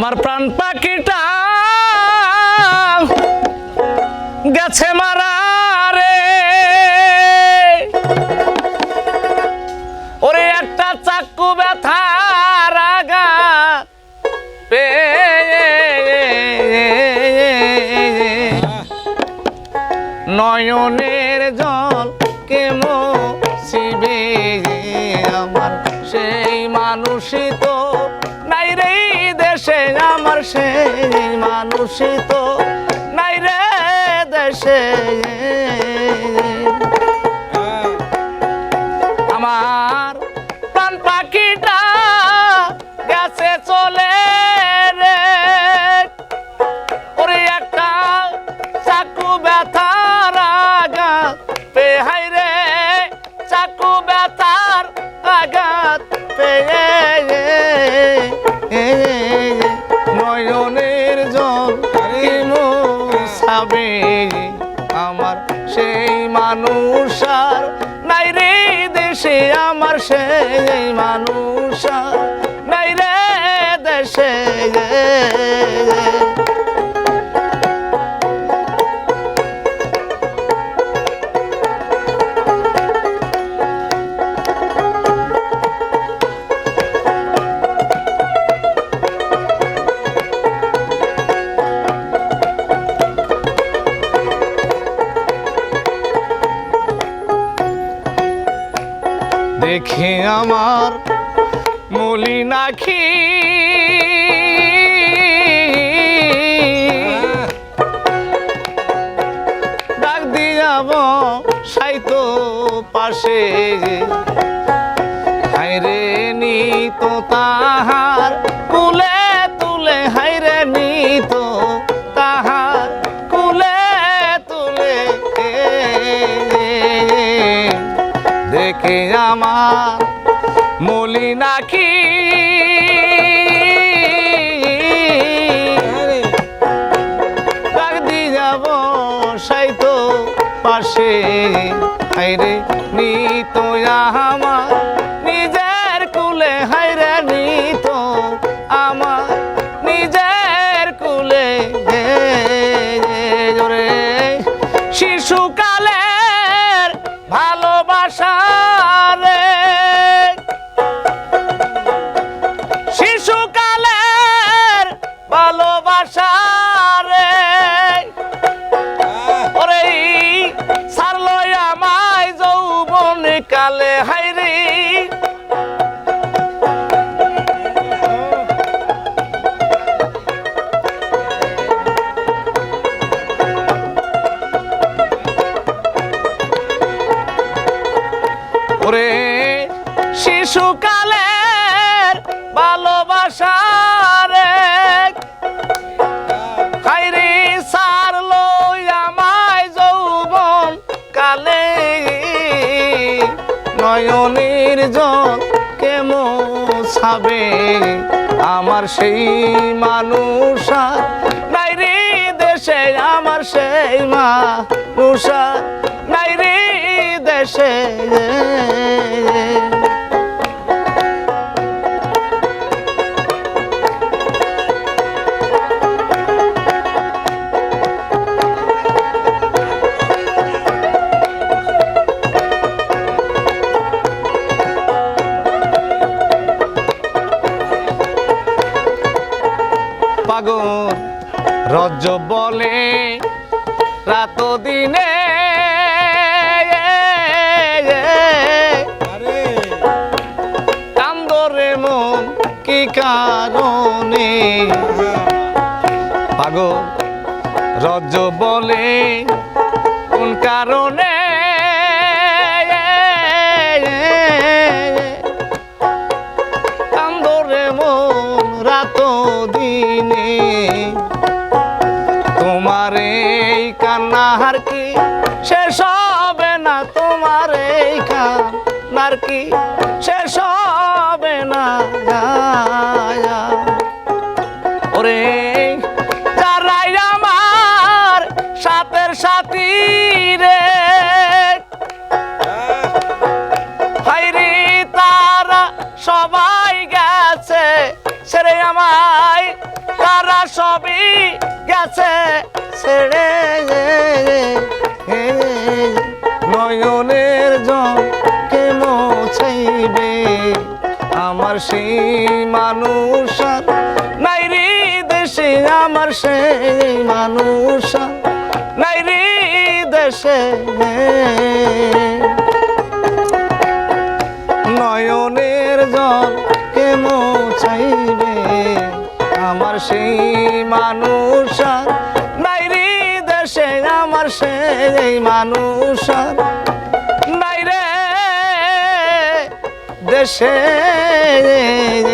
আমার প্রাণ পাখিটা গেছে মারা রে। ওরে একটা চাক্কু ব্যথার আঘাত পেয়ে নয়নের জল কেমো শিবে আমার? সেই মানুষই তো সেই মানুষই তো নাই রে দেশে আমার প্রাণ পাখিটা গেছে চলে রে। ওরে একটা চাকু ব্যথার আঘাত। পেহাই রে, চাকু ব্যথার আঘাত। পেয়ে নয়নের জল সাবে আমার সেই মানুষ আর নাই রে দেশে, আমার সেই মানুষ আর নাই রে দেশে। দেখে আমার মলিনাখি ডাক দিয়াব সাইতো পাশে। হাইরে নিত তো কুলে আমার মলিনাখি ডাক দিয়ে যাব সাইতো পাশে। হাইরে নিত আমার নিজের কুলে হাইরে নিত আমার নিজের কুলে। রে। শিশুকালের ভালোবাসা ভালোবাসা রে। ওরে সারলো আমায় যৌবন কালে হাইরি ওরে শিশুকালের ভালোবাসা হাইরে সারলো আমায় যৌবন কালে। নয়নের জল কেমো ছাবে? আমার সেই মানুষ নাই রে দেশে, আমার সেই মানুষ নাই রে দেশে। পাগল রজ বলে রাত দিনে। কান্দরে মন কি কারণে? পাগল রজ বলে কোন কারণে? কান্নার কি? শেষ হবে না তোমার এই কান্নার কি? শেষ হবে না ওরে, যারাই আমার সাথের সাথী রে। হাইরে তারা সবাই গেছে, ছেড়ে আমায়। সবই গেছে, ছেড়ে সেই মানুষ নাই রে দেশে আমার সেই মানুষ নাই রে দেশে নয়নের জল কে মোছাইবে আমার সেই মানুষ নাই রে দেশে আমার সেই মানুষ নাই রে দেশে রে